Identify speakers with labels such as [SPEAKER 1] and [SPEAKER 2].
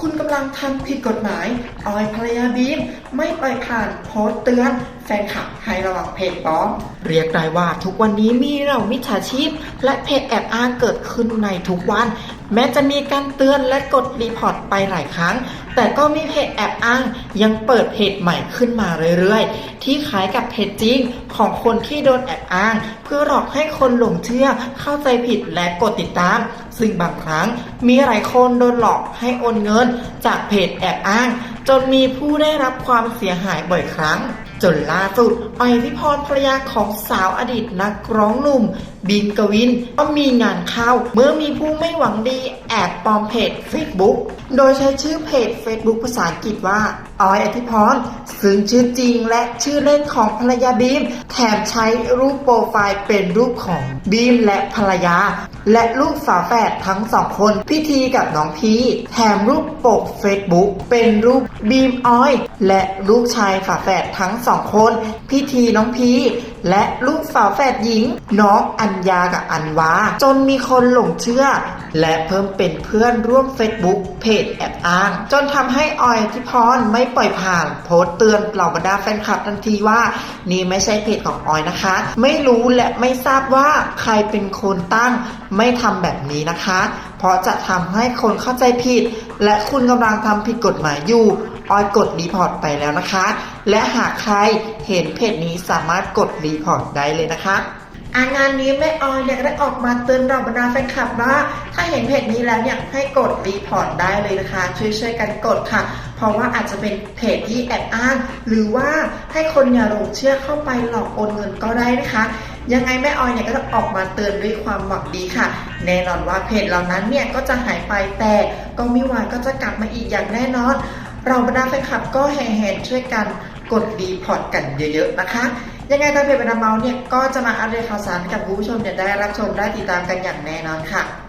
[SPEAKER 1] คุณกำลังทำผิดกฎหมาย ออยภรรยาบีมไม่ปล่อยผ่านโพสต์เตือน แฟนคลับให้ระวังเพจปลอม เรียกได้ว่าทุกวันนี้มีเรามิจฉาชีพ และเพจแอบอ้างเกิดขึ้นในทุกวัน แม้จะมีการเตือนและกดรีพอร์ตไปหลายครั้ง แต่ก็มีเพจแอบอ้างยังเปิดเพจใหม่ขึ้นมาเรื่อยๆ ที่คล้ายกับเพจจริงของคนที่โดนแอบอ้าง เพื่อหลอกให้คนหลงเชื่อเข้าใจผิดและกดติดตาม ซึ่งบางครั้งมีหลายคนโดนหลอกให้โอนเงิน จากเพจแอบอ้าง จนมีผู้ได้รับความเสียหายบ่อยครั้ง จนล่าสุดออพิพรภรรยาของสาวอดีตนักร้องหนุ่ม บินกวินก็มีงานเข้า เมื่อมีผู้ไม่หวังดีแอบปลอมเพจ Facebook โดยใช้ชื่อเพจ Facebook ภาษาอังกฤษว่าออยอธิพรซึ่งชื่อจริงและชื่อเล่นของภรรยาบีม แถมใช้รูปโปรไฟล์เป็นรูปของบีมและภรรยา และลูกฝาแฝดทั้งสองคนพิธีกับน้องพีแถมรูปปก Facebook เป็นรูปบีมออย และลูกชายฝาแฝดทั้งสองคน พิธีน้องพี และลูกฝาแฝดหญิง น้องอัญญากับอันวาจนมีคนหลงเชื่อ และเพิ่มเป็นเพื่อนร่วม Facebook เพจแอบอ้าง จนทำให้ออยทิพรไม่ปล่อยผ่าน โพสต์เตือนเหล่าบรรดาแฟนคลับทันทีว่า นี่ไม่ใช่เพจของออยนะคะ ไม่รู้และไม่ทราบว่าใครเป็นคนตั้งไม่ทำแบบนี้นะคะ เพราะจะทำให้คนเข้าใจผิด และคุณกำลังทำผิดกฎหมายอยู่ ออยกดรีพอร์ตไปแล้วนะคะ และหากใครเห็นเพจนี้สามารถกดรีพอร์ตได้เลยนะคะอางานนี้แม่ออยเนี่ยได้ออกมาเตือนเราบรรดาแฟนคลับว่า ถ้าเห็นเพจนี้แล้วเนี่ยให้กดรีพอร์ตได้เลยนะคะ ช่วยๆกันกดค่ะ เพราะว่าอาจจะเป็นเพจที่แอบอ้าง หรือว่าให้คนอย่าหลงเชื่อเข้าไปหลอกโอนเงินก็ได้นะคะ ยังไงแม่ออยเนี่ยก็จะออกมาเตือนด้วยความหวังดีค่ะ แน่นอนว่าเพจเหล่านั้นเนี่ยก็จะหายไปแต่ก็มีวันก็จะกลับมาอีกอย่างแน่นอน เราบรรดาแฟนคลับก็แห่ๆช่วยกันกดรีพอร์ตกันเยอะๆนะคะ ยังไงทางเพจบรรดาเมาส์เนี่ยก็จะมาอัปเดตข่าวสารกับคุณผู้ชมเนี่ยได้รับชมได้ติดตามกันอย่างแน่นอนค่ะ